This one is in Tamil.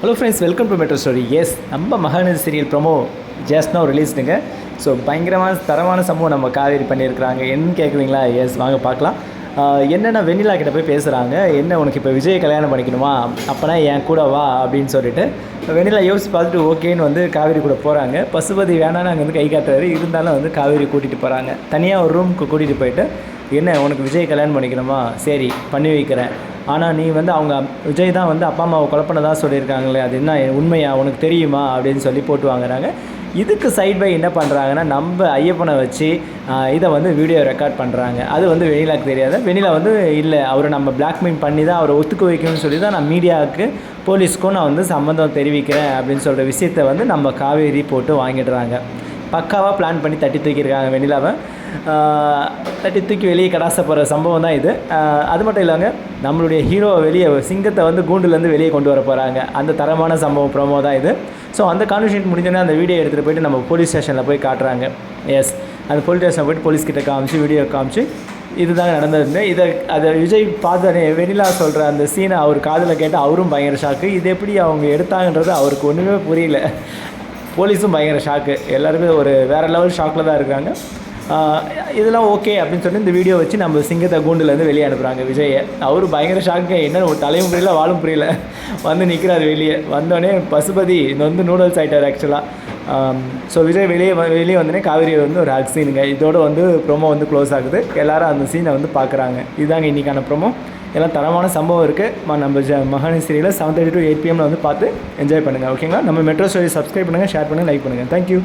Hello friends welcome to metro story yes நம்ம மகாநதி சீரியல் ப்ரொமோ ஜஸ்ட்னா ரிலீஸ்டுங்க ஸோ பயங்கரமான தரமான சம்பவம் நம்ம காவேரி பண்ணியிருக்கிறாங்க. என்னன்னு கேட்குறீங்களா? எஸ் வாங்க பார்க்கலாம். என்னென்னா என்னென்ன வெண்ணிலா கிட்ட போய் பேசுகிறாங்க என்ன உனக்கு இப்போ விஜய் கல்யாணம் பண்ணிக்கணுமா? அப்போனா என் கூட வா அப்படின்னு சொல்லிட்டு வெண்ணிலா யோசிச்சு பார்த்துட்டு ஓகேன்னு வந்து காவேரி கூட போகிறாங்க பசுபதி வேணான்னு அங்கே வந்து கை காட்டுறாரு. இருந்தாலும் வந்து காவேரி கூட்டிகிட்டு போகிறாங்க தனியாக ஒரு ரூமுக்கு கூட்டிகிட்டு போயிட்டு என்ன உனக்கு விஜய் கல்யாணம் பண்ணிக்கணுமா? சரி பண்ணி வைக்கிறேன். ஆனால் நீ வந்து அவங்க விஜய் தான் வந்து அப்பா அம்மாவை குழப்பினதா சொல்லியிருக்காங்களே அது என்ன உண்மையா உனக்கு தெரியுமா அப்படின்னு சொல்லி போட்டு வாங்குறாங்க. இதுக்கு சைட் பை என்ன பண்ணுறாங்கன்னா நம்ம ஐயப்பனை வச்சு இதை வந்து வீடியோ ரெக்கார்ட் பண்ணுறாங்க அது வந்து வெனிலாக்கு தெரியாது. வெனிலா வந்து இல்லை அவரை நம்ம பிளாக்மெயில் பண்ணி தான் அவரை ஒத்துக்க வைக்கணும்னு சொல்லி தான் நான் மீடியாவுக்கு போலீஸ்க்கும் நான் வந்து சம்மந்தம் தெரிவிக்கிறேன் அப்படின்னு சொல்கிற விஷயத்தை வந்து நம்ம காவேரி போட்டு வாங்கிடுறாங்க. பக்காவாக பிளான் பண்ணி தட்டி தூக்கியிருக்காங்க வெண்ணிலாவை. தட்டி தூக்கி வெளியே கடாசப்படுற சம்பவம் தான் இது. அது மட்டும் இல்லாமல் நம்மளுடைய ஹீரோவை வெளியே சிங்கத்தை வந்து கூண்டுலேருந்து வெளியே கொண்டு வர போகிறாங்க அந்த தரமான சம்பவம் ப்ரோமோ தான் இது. ஸோ அந்த கான்வர்சேஷன் முடிஞ்சோடனே அந்த வீடியோ எடுத்துகிட்டு போயிட்டு நம்ம போலீஸ் ஸ்டேஷனில் போய் காட்டுறாங்க. எஸ் அந்த போலீஸ் ஸ்டேஷனில் போயிட்டு போலீஸ்கிட்ட காமிச்சு வீடியோ காமிச்சு இதுதாங்க நடந்தது இதை அதை விஜய் பார்த்தோன்னே வெனிலா சொல்கிற அந்த சீனை அவர் காதில் கேட்டு அவரும் பயங்கர ஷாக்கு இது எப்படி அவங்க எடுத்தாங்கன்றது அவருக்கு ஒன்றுமே புரியல. போலீஸும் பயங்கர ஷாக்கு எல்லாருமே ஒரு வேறு லெவல் ஷாக்கில் தான் இருக்காங்க. இதெல்லாம் ஓகே அப்படின்னு சொல்லி இந்த வீடியோ வச்சு நம்ம சிங்கத்தை கூண்டுலேருந்து வெளியே அனுப்புகிறாங்க விஜயை அவர் பயங்கர ஷாக்கு என்ன ஒரு தலையும் புரியல வாழும் புரியல. வந்து நிற்கிறாரு வெளியே. வந்தோடனே பசுபதி வந்து நூடுல்ஸ் ஆகிட்டார் ஆக்சுவலாக ஸோ விஜய் வெளியே வெளியே வந்தோடனே காவேரி வந்து ஒரு ஹக் சீனுங்க இதோட வந்து ப்ரோமோ வந்து க்ளோஸ் ஆகுது. எல்லோரும் அந்த சீனை வந்து பார்க்குறாங்க இதுதாங்க இன்றைக்கான ப்ரொமோ எல்லாம் தரமான சம்பவம் இருக்குது நம்ம ஜ மகானி சீரியலில் செவன் தேர்ட்டி டு எயிட் பிஎம்மில் வந்து பார்த்து என்ஜாய் பண்ணுங்கள் ஓகேங்களா நம்ம மெட்ரோ ஸ்டோரி சப்ஸ்கிரைப் பண்ணுங்கள் ஷேர் பண்ணுங்கள் லைக் பண்ணுங்கள் தேங்க்யூ